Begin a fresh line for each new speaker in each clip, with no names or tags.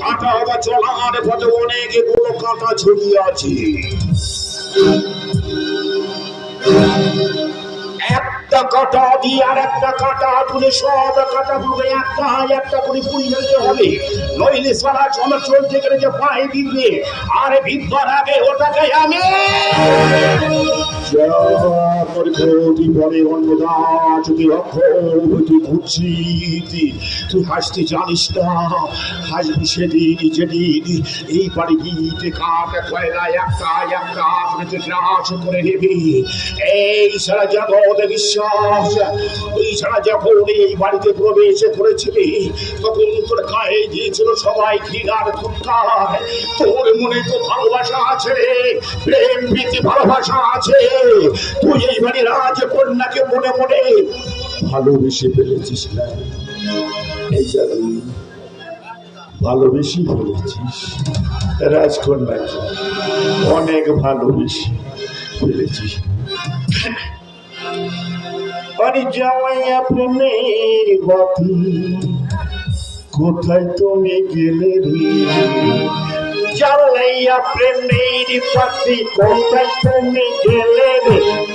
কাঁটা চলার পথে অনেকগুলো কাঁটা ছড়িয়ে আছে। একটা কাঁটা দিয়ে আর একটা কাঁটা তুলে সব কাঁটা গুলো একটা একটা করে পুরি ফেলতে হবে। নইলে সারা চমক চলতে গেলে যে পায়ে বিঁধবে আর বিদ্যার আগে ওটাকে আমি কোটি যদি তুই হাসতে জানিস না হাসবি এই কাঠ কয়লা করে এই বিশ্বাস এই এই বাড়িতে প্রবেশ করেছিলি তখন তোর গায়ে দিয়েছিল সবাই ঘৃণার ধুকার তোর মনে তো ভালোবাসা আছে প্রেম প্রীতি ভালোবাসা আছে তুই রাজ কন্যাকে মনে মনে ভালোবেসে ফেলেছিস ফেলেছিস। রাজকন্যাকে অনেক ভালোবেসে ফেলেছিস। কোথায় তুমি গেলে রে? জ্বালাইয়া প্রেমের পাতি কোথায় তুমি গেলে রে জ্বালাইয়া প্রেমের পাতি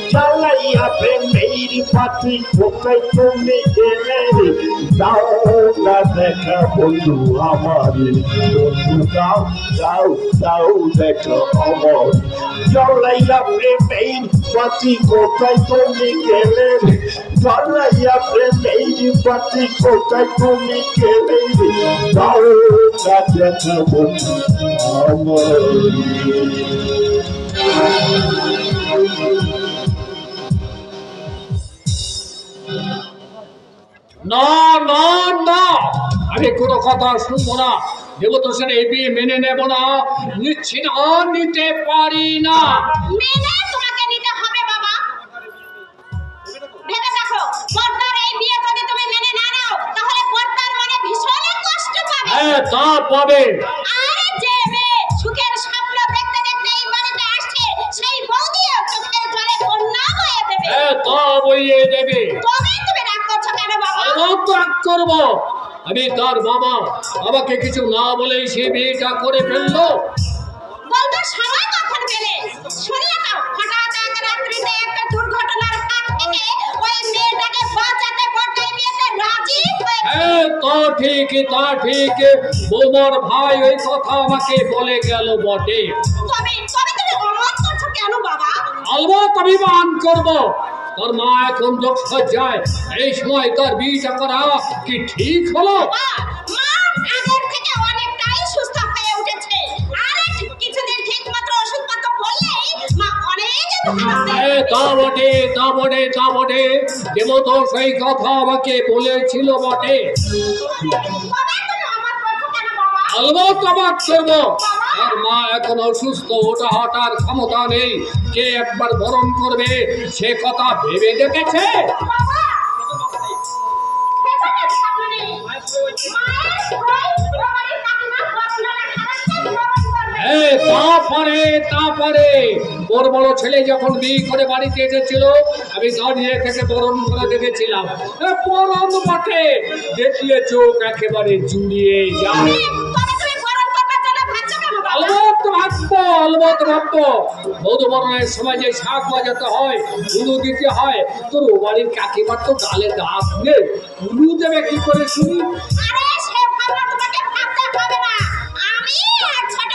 কোথায় তুমি গেলে রে দাও না দেখা বন্ধু আমার। বন্ধু দাও দাও দাও দেখা আমার। জ্বালাইয়া প্রেমের পাতি কোথায় তুমি গেলে রে জ্বালাইয়া প্রেমের পাতি কোথায় তুমি গেলে রে দাও না দেখা বন্ধু আমার।
না না না। আমি কোনো কথা শুনব না। দেবতো সেটা এই বিয়ে মেনে নেব না। নিচ্ছি না নিতে পারি না।
মেনে তোমাকে নিতে হবে বাবা। ভেবে দেখো পর্দার এই বিয়ে যদি তুমি মেনে না নাও তাহলে পর্দার মনে ভীষণ কষ্ট পাবে।
হ্যাঁ তা পাবে।
আরে যে মেয়ে সুখের স্বপ্ন দেখতে দেখতে এই বাড়িতে আসছে সেই বৌদিও চোখের জলে বন্যা বয়ে দেবে।
হ্যাঁ তা বইয়ে দেবে।
রাগ
করব। আমি তার বাবা আমাকে কিছু না বলেই সে বিয়েটা করে ফেলল।
বলতো সময় কখন পেলে শুনলে তো হঠাৎ এক রাত্রিতে একটা দুর্ঘটনার হাত থেকে ওই মেয়েটাকে বাঁচাতে পর্দায় বিয়েতে রাজি হ্যাঁ
তা ঠিক তা ঠিক। বৌমার ভাই ওই কথা আমাকে বলে গেল বটে।
তবে তবে তুমি অমত করছ কেন বাবা?
আলবত অভিমান করব। তোর মা এখন সজ্জায় এই সময় তার বিয়েটা করা কি ঠিক হলো তা বটে তা বটে তা বটে সেই কথা আমাকে বলেছিল বটে।
আমার
আর মা এখন অসুস্থ ওটা হটার ক্ষমতা নেই। কে একবার বরণ করবে সে কথা ভেবে দেখেছে?
বাবা সেখানে সামনে মায়ের ভয় বাড়ির কাকিমা বর্ণনা খারাপ করবে
এ, তা পারে তা পারে ওর বড় ছেলে যখন বিয়ে করে বাড়িতে এসেছিল আমি দাঁড়িয়ে থেকে বরণ করে দেখেছিলাম। বরণ বটে দেখলে চোখ একেবারে জুড়িয়ে যায়
তবে তুমি গরম করবার জন্য ভাবছ কেন বাবা
আলবত ভাববো আলবত বৌদ্ধ বরণের সময় যে শাক হয় উলু দিতে হয়। তোর ও বাড়ির তো গালে দাঁত নেই। উলু দেবে কি করে শুনি?
ছোট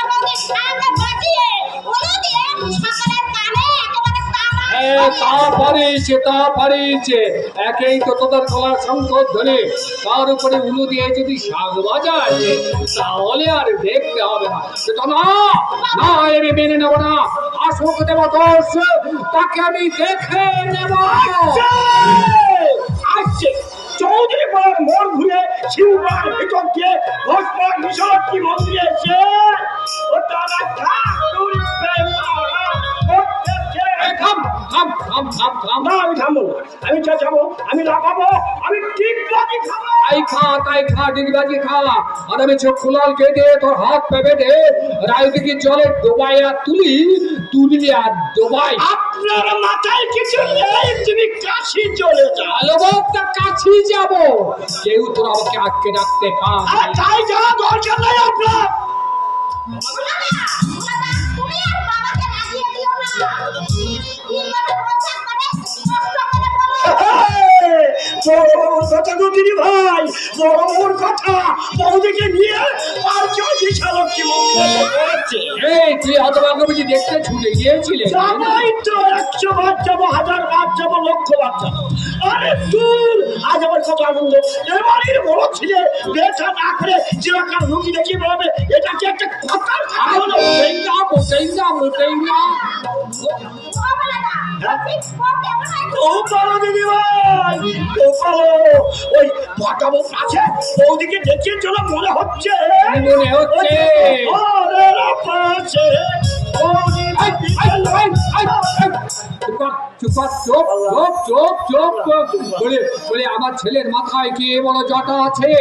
তা পারিছে তা পারিছে। একেই তো তোদের সংকট ধরে। তার উপরে উলু দিয়ে যদি শাক বাজায় তাহলে আর দেখতে হবে না। সেটা না মেনে নেব না। আসুক দেব দোষ তাকে আমি দেখে নেব।
আসছে! চৌধুরী পাড়ার মোড় ঘুরে শিববার ভিতর দিয়ে বিশালটি মন্দিরে এসে ও তারা ঠাকুর প্রেম
থাম থাম থাম থাম। থাম
না আমি থামবো আমি যাব আমি লাগাবো আমি খাব
তাই খা তাই খা ডিগবাজি খা। আর আমি কেটে তোর হাত পা বেঁধে রায়দিকে জলে ডোবাই আর তুলি তুলি আর ডোবাই।
আপনি
আপনার মাথায় কিছু নেই তুমি কাশি চলে যাও।
ভালো বাপটা কাছেই যাব। কেউ তোর আমাকে আটকে রাখতে পার
তাই যাওয়া দরকার নেই আপনার। দিদি ভাই বড় বড় কথা বৌদিকে নিয়ে আর কেউ বিশালক্ষী
এই তুই হতভাগ্য বুঝি দেখতে ছুটে গিয়েছিলে?
সবাই তো একশো বার যাব হাজার বার যাব লক্ষ বার যাব। আরে দূর আজ আমার কত আনন্দ। এবারের বড় ছেলে বেচা না করে যেরকম রুগী দেখি বলবে এটা কি একটা কথার কথা হলো
না মোটেই না মোটেই না।
ওই পাটাবো বৌদিকে দেখিয়ে চলো মনে হচ্ছে।
মনে হচ্ছে?
পাশে
আমার ছেলের মাথায় কি বড় জটা আছে?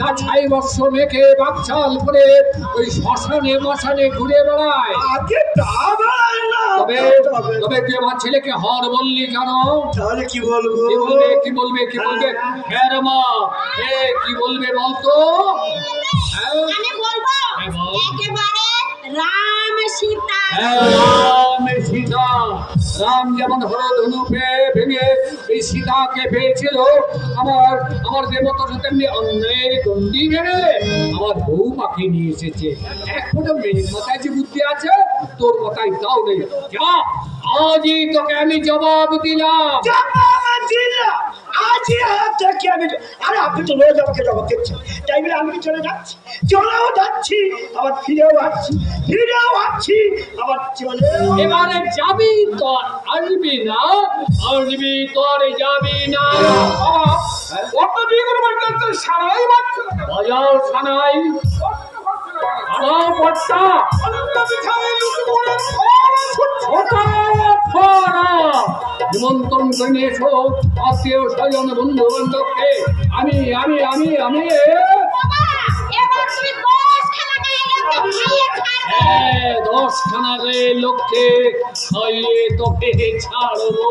না ছাই বর্ষ মেখে বাকছাল করে ওই শ্মশানে মশানে ঘুরে বেড়ায়।
তা
তবে তবে তুই আমার ছেলেকে হর বললি কেন
তাহলে কি বলব?
কি বলবে কি বলবে কি বলবে? হ্যাঁ রে মা এ কি বলবে বলতো? হ্যাঁ?
আমি বলব
হ্যাঁ,
একেবারে রাম সীতা।
হ্যাঁ, রাম সীতা। রাম যেমন হরধনু পেয়ে ভেঙে এই সীতাকে পেয়েছিল আমার আমার দেবতা তেমনি অন্যের দণ্ডি ভেঙে আমার বউ পাখি নিয়ে এসেছে। এক ফোটা মেয়ের মাথায় যে বুদ্ধি তোর কথাই তাও নেই। আজই তোকে আমি জবাব দিলাম।
জবাব দিলাম। আজই হাত থেকে আমি আরে আপনি তো রোজ আমাকে জবাব দিচ্ছেন। তাই বলে আমি চলে যাচ্ছি? চলেও যাচ্ছি আবার ফিরেও আসছি। ফিরেও আসছি আবার চলে
এবারে যাবি তোর আসবি না? আসবি তোর যাবি না।
অত সারাই বাচ্চা।
বাজাও সানাই। নিমন্ত্রণ করে নিয়ে এসো আত্মীয় স্বজন বন্ধু বান্ধবকে আমি আমি আমি আমি হ্যাঁ, দশ খানা রে লোককে খাইয়ে তোকে ছাড়বো।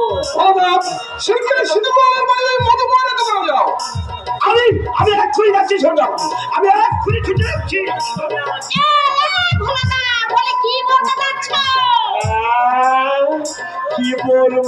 সেখানে মতো করে যাও।
আমি আমি এক্ষুনি যাচ্ছি শোনো আমি এক্ষুনি ছুটে যাচ্ছি।
কি
বলব?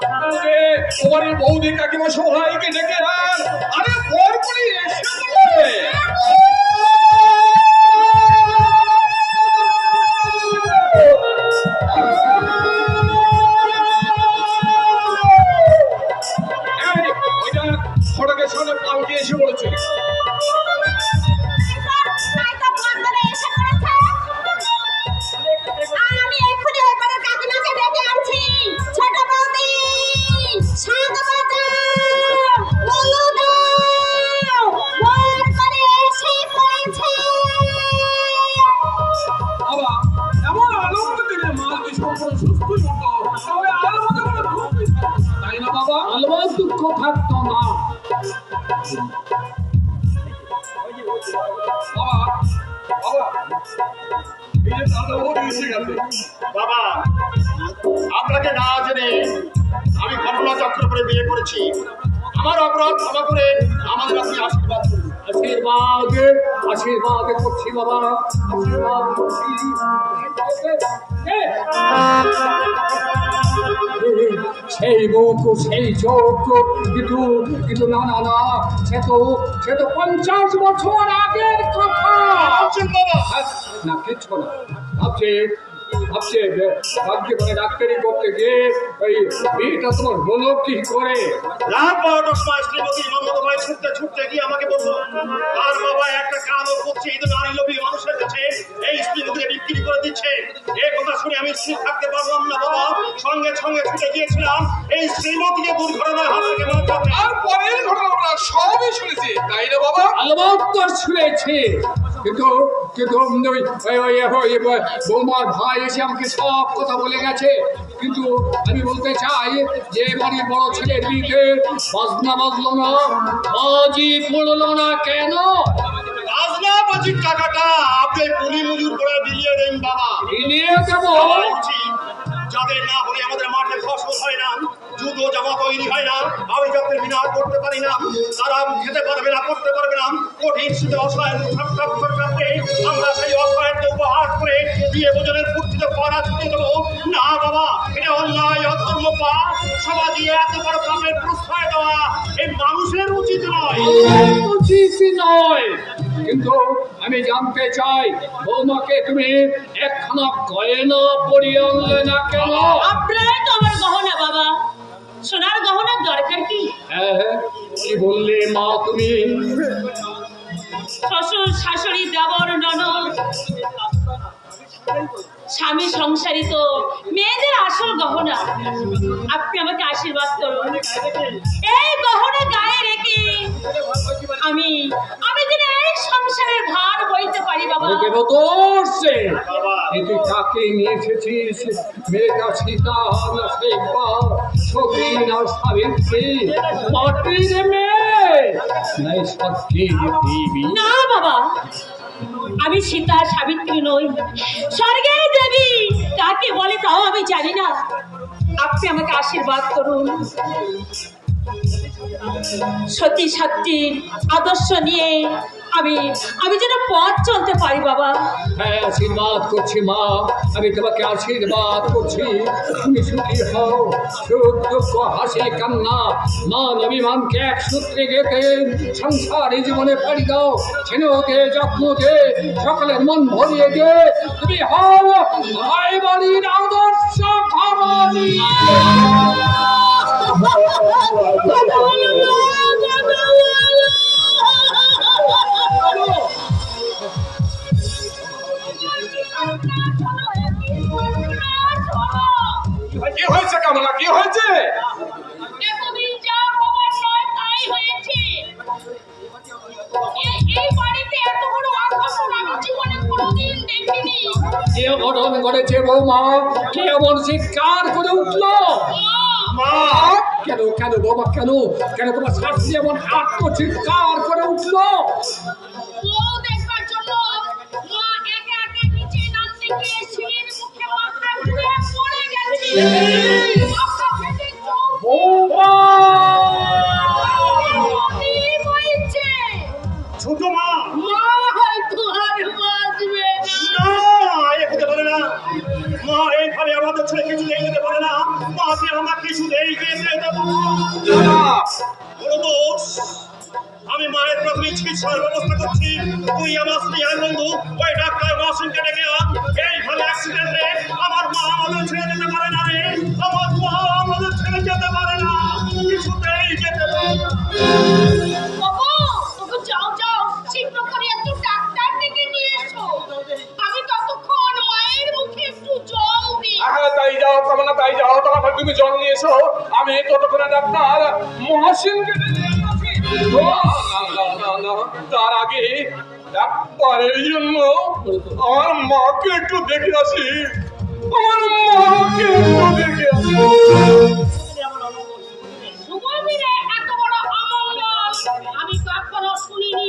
তোমার বৌদি কাকিমা সবাইকে ডেকে আরে বরপুরি এসে ফটকের সামনে পালকি এসে বলেছে।
সেই মুখ সেই চোখ কিন্তু কিন্তু না না না সে তো সে তো পঞ্চাশ বছর আগের কথা। না কিচ্ছু না ভাবছে ভাবছে যে ভাবছে মানে ডাক্তারি করতে গিয়ে ওই মেয়েটা তোমার হলো কি করে
রাত বারোটার সময় শ্রীমতী মমতা ভাই ছুটতে ছুটতে গিয়ে আমাকে বলল আর বাবা একটা কালো করছে এই নারী লোভী মানুষের কাছে এই স্ত্রীকে বিক্রি করে দিচ্ছে
এ কথা শুনে আমি স্থির থাকতে পারলাম না বাবা সঙ্গে সঙ্গে ছুটে গিয়েছিলাম এই শ্রীমতীকে দুর্ঘটনার হাত
আর পরের ঘটনা সবই শুনেছি তাই না বাবা
আলবাত্তর শুনেছি কিন্তু কিন্তু ওই বৌমার ভাই এসে আমাকে সব কথা বলে গেছে। কিন্তু আমি বলতে চাই যে বাড়ির বড় ছেলের বিয়েতে বাজনা বাজলো না বাজি পড়ল না কেন?
আজনা বাজির টাকাটা আপনি কুলি মজুর করে বিলিয়ে দেন বাবা।
বিলিয়ে দেবো?
উচিত, যাদের না হলে আমাদের মাঠে ফসল হয় না জুতো জামা তৈরি হয় না আমি যাদের করতে পারি না তারা খেতে পারবে না করতে পারবে না কঠিন শীতে অসহায় না বাবা এটা অন্যায় অধর্ম পা সমাজে এত বড় পাপের প্রশ্রয় দেওয়া এই মানুষের উচিত নয়।
উচিত নয়। কিন্তু আমি জানতে চাই বৌমাকে তুমি একখানা গয়না পরিয়ে আনলে না কেন?
আপনারাই তো আমার গহনা বাবা। সোনার গহনার দরকার কি?
হ্যাঁ কি বললে মা তুমি?
শ্বশুর শাশুড়ি দেবর ননদ। স্বামী সংসারী তো। মেয়েদের আসল গহনা। আপনি আমাকে আশীর্বাদ করুন। এই গহনা গায়ে রেখে আমি আমি যেন এই সংসারের ভার বইতে পারি বাবা।
কাকে নিয়ে এসেছিস মেয়েটা সীতা না সাবিত্রী মাটির মেয়ে। নাই
না বাবা। আমি সীতা, সাবিত্রী নই। স্বর্গের দেবী কাকে বলে তাও আমি জানি না। আপনি আমাকে আশীর্বাদ করুন। সতী সত্যি আদর্শ নিয়ে আমি আমি যেন পথ চলতে পারি বাবা।
হ্যাঁ আশীর্বাদ করছি মা। আমি তোমাকে আশীর্বাদ করছি। তুমি সুখী হও সুখ দুঃখ হাসি কান্না মান অভিমানকে এক সূত্রে গেতে সংসারে জীবনে পাড়ি দাও। ছেলে দে যত্ন দে সকলের মন ভরিয়ে দে তুমি হও ভাই বাড়ির আদর্শ করেছে কেমন চিৎকার করে উঠল?
মা
কেন কেন বাবা কেন কেন তোমার শাশুড়ি এমন আত্মচিৎকার করে উঠল?
বউ
আমি মায়ের প্রাথমিক চিকিৎসার ব্যবস্থা করছি। তুই আমার স্নেহার বন্ধু ওই ডাক্তার মাসুমকে
ডেকে তার আগে ডাক্তারের জন্য আমার মাকে একটু দেখে আসি আমার মাকে একটু দেখে আসি
আমি কখনো শুনিনি।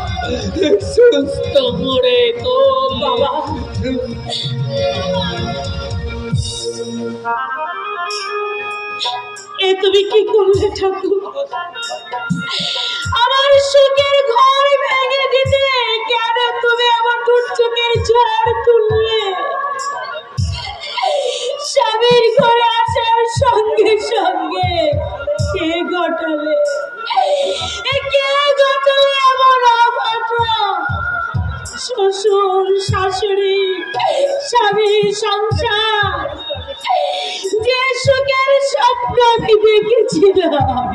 সুস্থ করে তো বাবা
এ তুমি কি করলে, ঠাকুর? আমার সুখের ঘর ভেঙে দিতে কেন তুমি আমার দুর্যোগের ঝড় তুললে? সংসার, যে সুখের স্বপ্ন আমি দেখেছিলাম,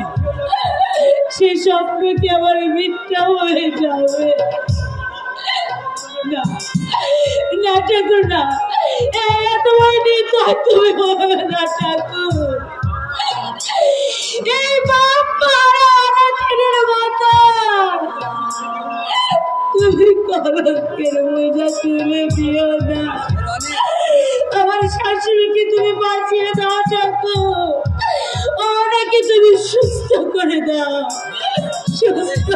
সে স্বপ্ন কি আমার মিথ্যা হয়ে যাবে? না না ঠাকুর, না। বড় নির্দয় তুমি হবে না ঠাকুর? এই বাপ মারা অনাথের মতো। তুমি কলঙ্কের বোঝা তুলে দিও না। শাশুড়িকে তুমি বাঁচিয়ে দাও ঠাকুর ওনাকে তুমি সুস্থ করে দাও। সুস্থ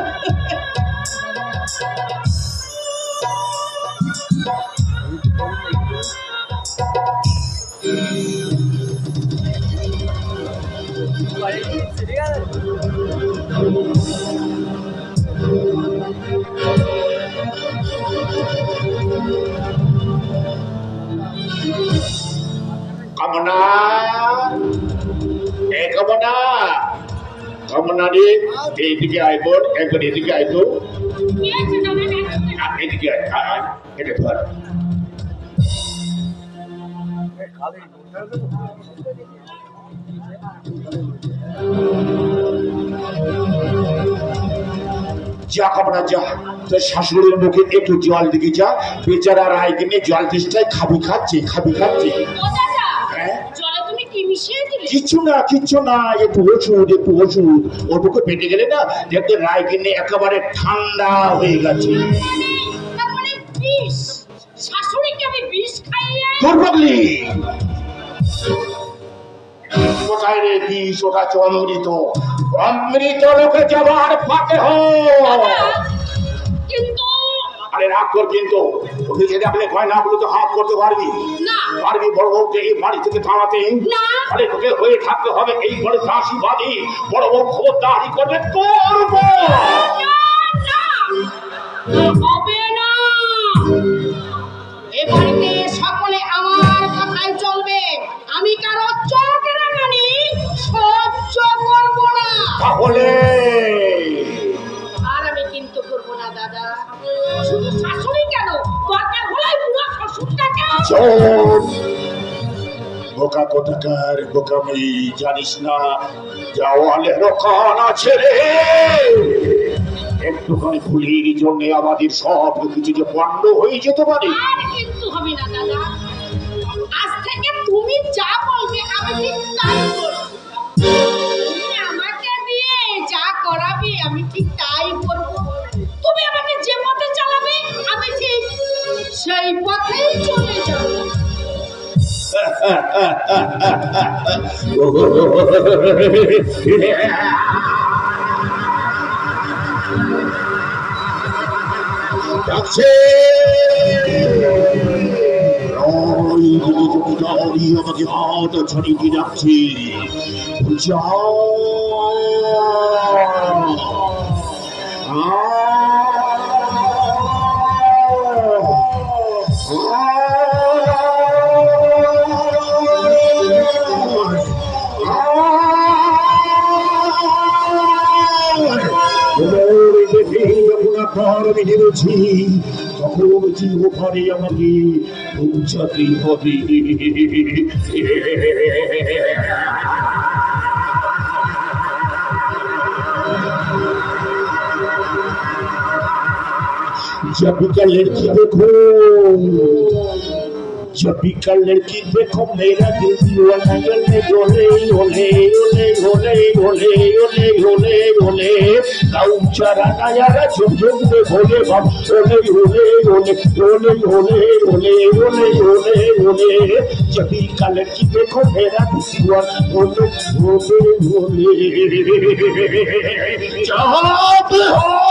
রে এইদিকে আয় বোন একবার এদিকে আয় তো। আ, এদিকে এটা ধর। শাশুড়ির মুখে একটু জল দিকে যা। বেচারা রায় কিনে জল তেষ্টায় খাবি খাচ্ছে খাবি খাচ্ছে। কিচ্ছু না কিচ্ছু না একটু ওষুধ একটু ওষুধ ওর বুকে পেটে গেলে না রায় কিনে একেবারে ঠান্ডা হয়ে গেছে
তার বিষ শাশুড়িকে আমি বিষ খাইয়ে
তোর বদলি কোথায় রে বিষ ওটা অমৃত অমৃত লোকে যাবার ফাঁকে
কিন্তু
আরে রাগ কর কিন্তু ওকে যদি আপনি ভয় না বলে তো হাত করতে পারবি
না
পারবি বড় বউকে এই বাড়ি থেকে
না।
আরে তোকে হয়ে থাকতে হবে এই ঘরে চাষি বাদি বড় বউ খবরদারি করবে করব
না, না, হবে না। এ বাড়িতে সকলে আমার কথাই চলবে। আমি কারও চোখ সহ্য করব না।
তাহলে
আর আমি কিন্তু করব না দাদা। শুধু শাশুড়ি কেন? দরকার হলে পুরো শ্বশুরটাকে
বোকা কোথাকার বোকামি জানিস না দেওয়ালে রোকান আছে রে। একটুখানি ভুলির জন্য আমাদের সব কিছু যে বন্ধ হয়ে যেতে পারে।
কিন্তু হবে না, দাদা। আজ থেকে তুমি যা বলবে, আমি ঠিক তাই আমাকে দিয়ে যা করাবে, আমি ঠিক তাই করব। তুমি আমাকে যে পথে চালাবে, আমি ঠিক সেই পথেই চলে যাব।
আছে আমাকে হাত ছড়িয়ে যাচ্ছে যা আপনার বেরোছি তখন চিরঘরে আমাকে পৌঁছাতে হবে। জবিকালের কি দেখো Yo pica el de comer a que yo a le ole, ole, ole, ole, ole, ole, ole, ole. La ucharana ya la chonchón de ole, va, ole, ole, ole, ole, ole, ole, ole, ole, ole. Yo pica el de comer a que yo a ole,
ole, ole. Job,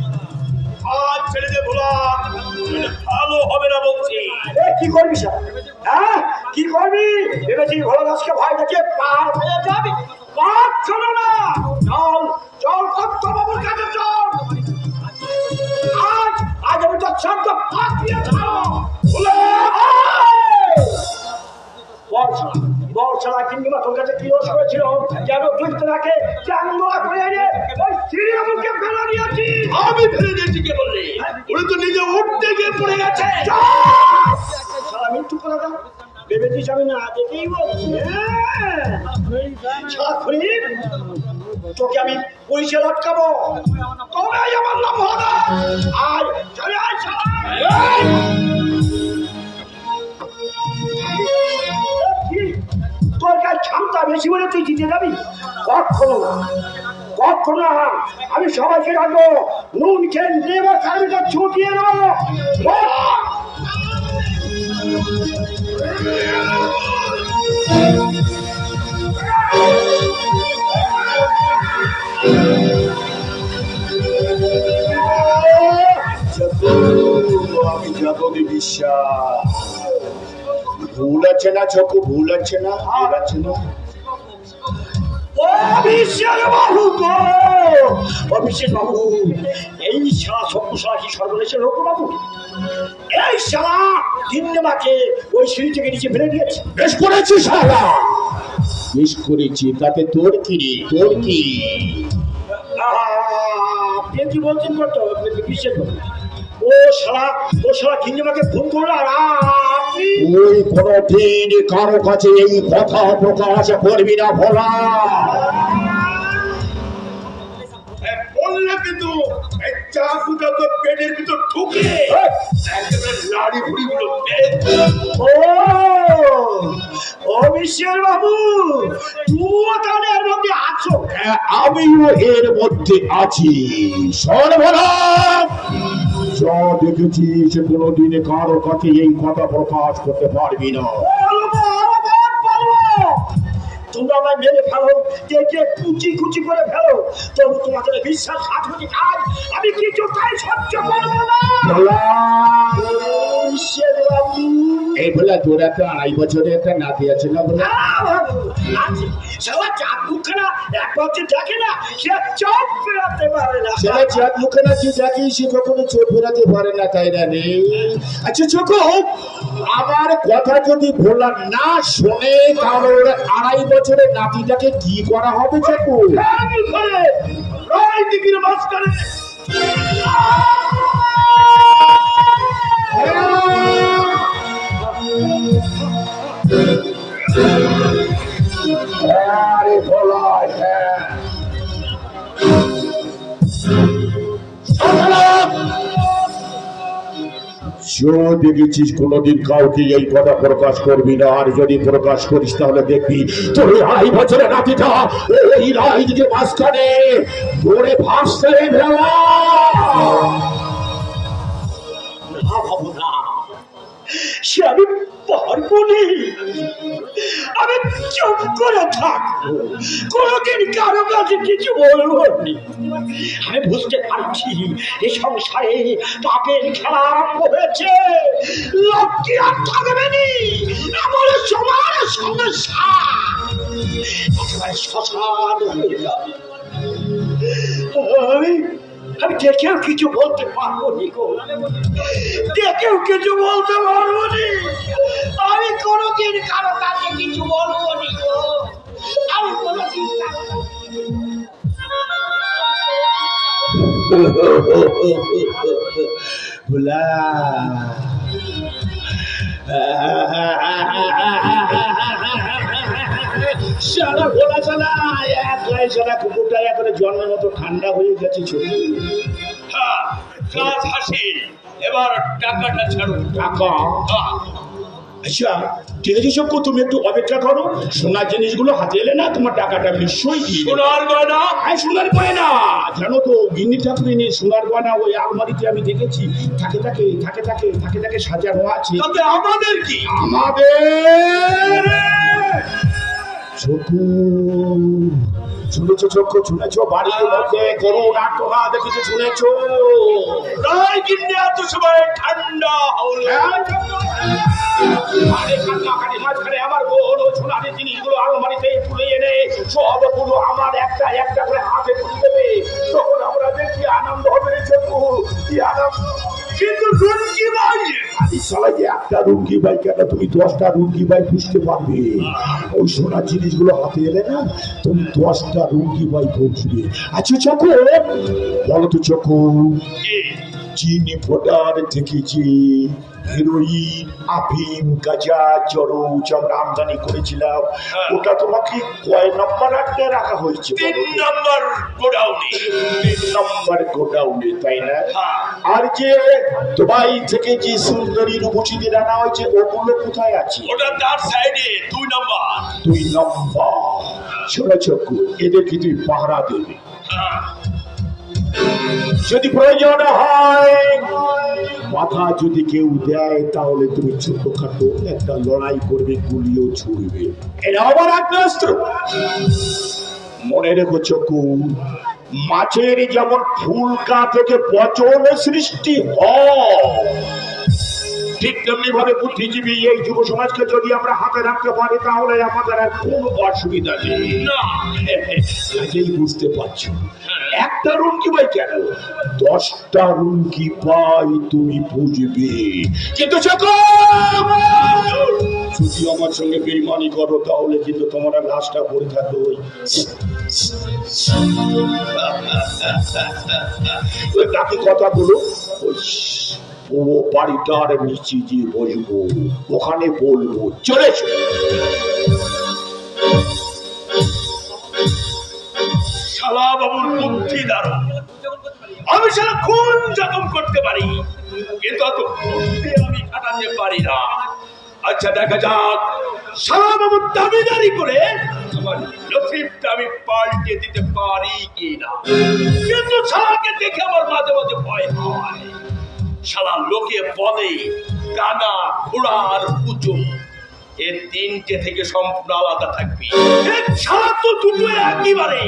আজ ছেড়ে দে ভোলা। ভালো হবে না বলছি। কি করবি sir হ্যাঁ? কি করবি? ভেবেছি ভোলা দাসকে ভয় দেখিয়ে পার হয়ে যাবি। পার ছিল না। চল চল কর্তাবাবুর কাছে চল। আজ আজ আমি তোর শব্দ ফাটিয়ে ছাড়ো ভোলা! বর্ষা তোর কাছে কি রস হয়েছিল? যেন তুই তোরাকে চাঙ্গা করে এনে ওই সিরিয়ামুখে ফেলে দিয়েছি। আমি ফেলে দিয়েছি কে বললি? ওরা তো নিজে উঠতে গিয়ে পড়ে গেছে। সারা মৃত্যু করে দাও। ভেবেছিস আমি না দেখেই বলছি। হ্যাঁ। তোকে আমি পুলিশে লটকাবো। তবে আমার নাম হবে। আয় চলে আয় তোর কাছে ক্ষমতা বেশি বলে তুই জিতে যাবি। কখনো কখনো আমি সবাইকে রাখব নুন খেয়ে কারণে ছুটিয়ে নেব।
আমি জগতে বিশ্বাস। ভুল আছে না চকু ভুল আছে না ভুল আছে না?
বাবু গো অভিষেক বাবু এই শালা সভ্যশালা কি সর্বনেশের লোক বাবু এই শালা ওই সিঁড়ি থেকে নিচে ফেলে দিয়েছে।
বেশ করেছি শালা! বেশ করেছি তাতে তোর কি রে? তোর কি?
আহা, আপনি কি বলছেন কত? বিশেষ ও শালা ও শালা দিন্নেমাকে ফোন করল আর
ওই কোনদিন কারও কাছে এই কথা প্রকাশ করবি না ভোলা।
বললে কিন্তু চাকুটা তো পেটের ভিতর ঢুকে। একেবারে লাড়ি ভুড়ি গুলো ও! অভিষেক বাবু তুইও তাহলে এর মধ্যে আছো?
হ্যাঁ, আমিও এর মধ্যে আছি। শোন যা দেখেছিস কোনোদিনে কারও কাছে এই কথা প্রকাশ করতে পারবি না।
তোমরা আমায় মেরে ফেলো দেখে কুচি কুচি করে ফেলো, তবু তোমাদের বিশ্বাস হতে কাজ আমি কিছু তাই সহ্য করব না।
এই ভোলা তোর একটা আড়াই বছরে একটা নাতি আছে না
দেখে না পারে না।
ছেলে চাঁদ মুখে না তুই দেখি? সে কখনো চোখ ফেরাতে পারে না তাই না রে? আচ্ছা চোখ আমার কথা যদি ভোলা না শোনে তাহলে ওর আড়াই বছরের নাতিটাকে কি করা হবে চকু
করে
দেখেছিস কোনোদিন কাউকে এই কথা প্রকাশ করবি না, আর যদি প্রকাশ করিস তাহলে দেখবি তোর আড়াই বছরের নাতিটা ওই রাজনীতির মাঝখানে পড়ে ভাসছে ভেলা
সে আমি পারব নি। আমি চুপ করে থাকব। কোনোদিন কারও কাছে কিছু বলব আমি বুঝতে পারছি, এ সংসারে পাপের খেলা আরম্ভ হয়েছে। লক্ষ্মী আর থাকবে নি? এমন সমান সমস্যা একেবারে শ্মশান হয়ে যাবে আমি আমি দেখেও কিছু বলতে পারব নি দেখেও কিছু বলতে পারব নি। আমি কোনোদিন কারও কাছে কিছু বলব নি গো। আমি কোনোদিন কারও
ভোলা সারা ভোলা চালা একলাই সারা কুকুরটা এখন জন্মের মতো ঠান্ডা হয়ে গেছে
হ্যাঁ,
কাজ হাসিল এবার টাকাটা ছাড়ো।
টাকা?
হ্যাঁ।
আচ্ছা ঠিক আছে চক্কু তুমি একটু অপেক্ষা করো সোনার জিনিসগুলো হাতে এলে না তোমার টাকাটা নিশ্চয়ই।
সোনার গয়না?
আই সোনার গয়না! জানো তো গিন্নি ঠাকুরিনী সোনার গয়না ওই আলমারিতে আমি দেখেছি। থাকে থাকে থাকে থাকে থাকে থাকে সাজানো আছে।
তাতে আমাদের কি?
আমাদের! শুনেছো চক্ষু শুনেছো বাড়ির মধ্যে করুণ আটনা দেখেছ শুনেছো
এত সময় ঠান্ডা
জিনিসগুলো আলমারিতে তুলে এনে সবগুলো আমার একটা একটা হাতে তুলে দেবে তখন আমরা দেখি আনন্দ হবে
কিন্তু
একটা রুগী ভাই কেন? তুমি দশটা রুগী ভাই বুঝতে পারবে। ওই সোনার জিনিসগুলো হাতে এলে না, তুমি দশটা রুগী বাই পৌঁছবে আচ্ছা চকু বলো তো চকু চিনি ফোটার থেকে যে হেরোইন আফিম গাজা চরচ আমরা আমদানি করেছিলাম। ওটা তোমাকে কয় নম্বর আটকে রাখা হয়েছে
তিন
বলো?
নম্বর গোডাউনে।
তিন নম্বর গোডাউনে তাই না?
হ্যাঁ।
আর যে দুবাই থেকে যে সুন্দরী রূপসীদের আনা হয়েছে ওগুলো কোথায় আছে?
ওটা তার সাইডে দুই নম্বর।
দুই নম্বর। ছোট চক্ষু তুই পাহারা দেবে।
হ্যাঁ।
যদি প্রয়োজন হয় মাথা যদি কেউ দেয় তাহলে তুমি ছোটখাটো একটা লড়াই করবে গুলিও ছুড়বে। এটা আমার আগ্নেয়াস্ত্র মনে রেখো চকু মাছের যেমন ফুলকা থেকে পচন সৃষ্টি হয় ঠিক তেমনি ভাবে বুদ্ধিজীবী এই যুব সমাজকে যদি আমরা হাতে রাখতে পারি তাহলে আমাদের আর কোনো অসুবিধা নেই।
না।
কাজেই বুঝতে পারছ। একটা রুম কি পাই কেন? দশটা রুম কি পাই তুমি বুঝবে। কিন্তু যদি আমার সঙ্গে বেইমানি করো, তাহলে কিন্তু তোমার লাশটা পড়ে থাকবে ওই। তাকে কথা বলো? ও বাড়িটার নিচে যে বসবো। ওখানে বলব চলেছো
শালা বুদ্ধি দারুণ। আমি শালা খুন জখম করতে পারি। কিন্তু অত আমি খাটাতে পারি না। আচ্ছা দেখা যাক। শালা বাবুর দাবিদারি করে আমি পাল্টে দিতে পারি কি না কিন্তু শালাকে দেখে আমার মাঝে মাঝে ভয় হয়। শালা লোকে বলে, কানা, ঘোড়া আর পুচু এর তিনটে থেকে সম্পূর্ণ আলাদা থাকবে। শালা তো দুটো একেবারে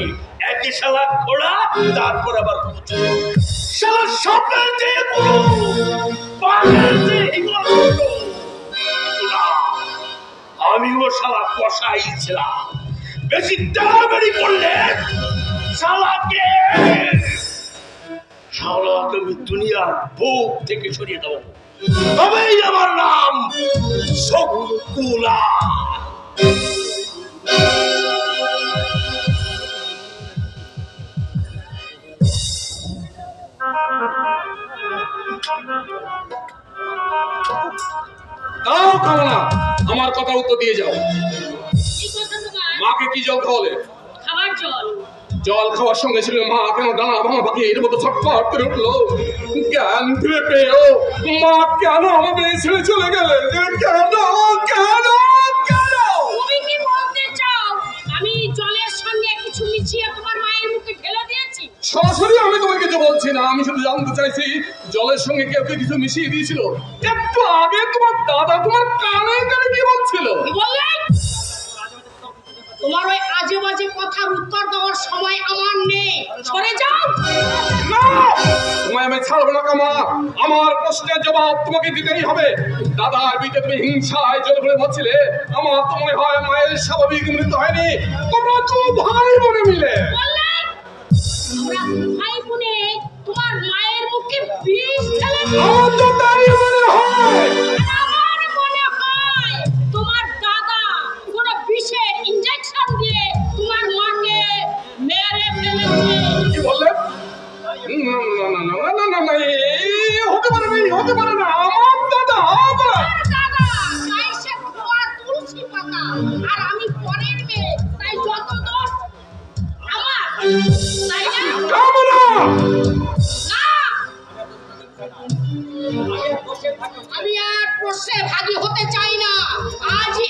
একে শালা ঘোড়া, তারপর আবার পুচু শালা স্বপ্নের যে পুরো পাগলের যে আমিও শালা কষাই ছিলাম বেশি টাড়াবাড়ি করলে শালাকে শালাকে আমি দুনিয়ার বুক থেকে সরিয়ে দেবো। তবেই আমার নাম শকুলা
তাও খাও না আমার কথা উত্তর দিয়ে যাও। মাকে কি জল খাওয়ালে?
খাবার জল।
জল খাওয়ার সঙ্গে ছিল মা কেন ডানা ভাঙা পাখি এর মতো ছটফট করে উঠল? জ্ঞান ফিরে পেয়েও মা কেন আমাদের ছেড়ে চলে গেলে কেন কেন কেন সরাসরি আমি তোমাকে কিছু বলছি না আমি শুধু জানতে চাইছি জলের সঙ্গে কেউ কেউ কিছু মিশিয়ে দিয়েছিল? একটু আগে তোমার দাদা তোমার কানে কানে কি বলছিল?
তোমার ওই আজে বাজে কথার উত্তর দেওয়ার সময় আমার নেই। সরে যাও!
না! তোমায় আমি ছাড়বো না কামা। আমার প্রশ্নের জবাব তোমাকে দিতেই হবে। দাদার বিতে তুমি হিংসায় জল করে মরছিলে। আমার তো মনে হয় মায়ের স্বাভাবিক মৃত্যু হয়নি। তোমরা তো ভাই মনে মিলে।
বললে বোনে তোমার মায়ের মুখে বিষ ঢেলে আর পোষে হতে চাই না। আজই